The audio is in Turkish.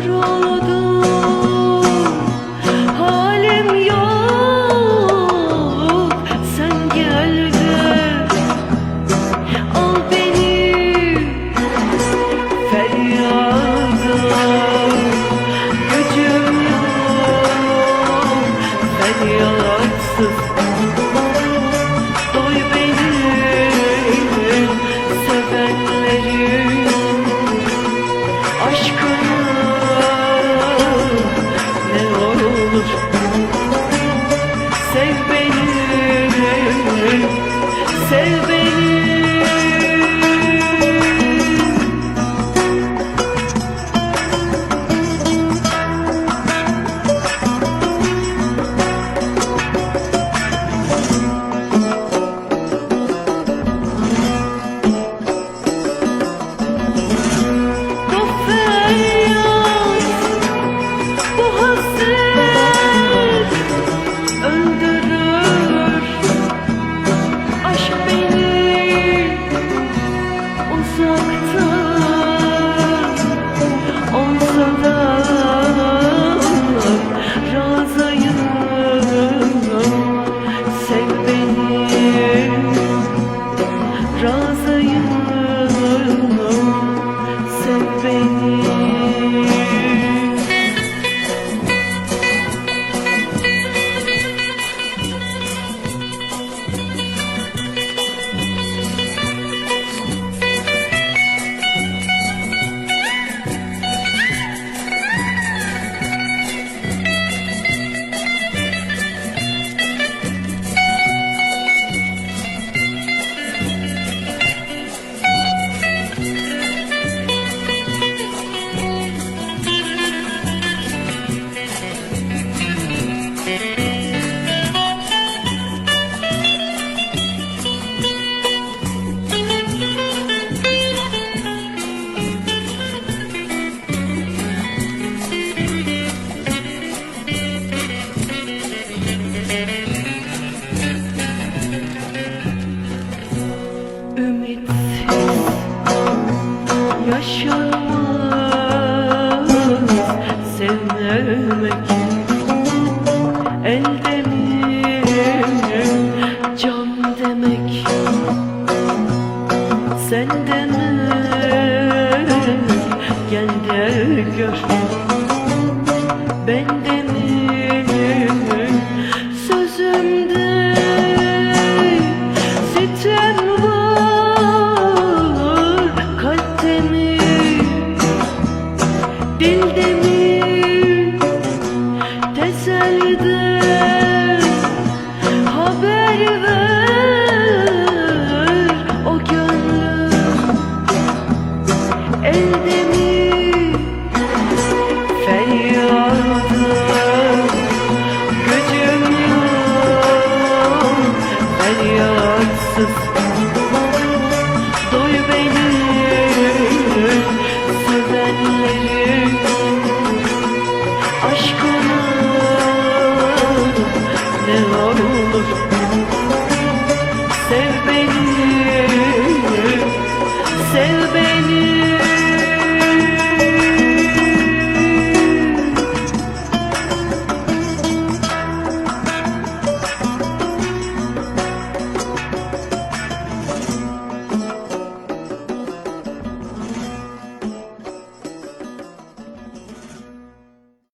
yorul Sev beni. 这 Yeah. Elde mi can demek. Sen de gel de gör. Ben de sözümde sitem var Kalpte mi dilde O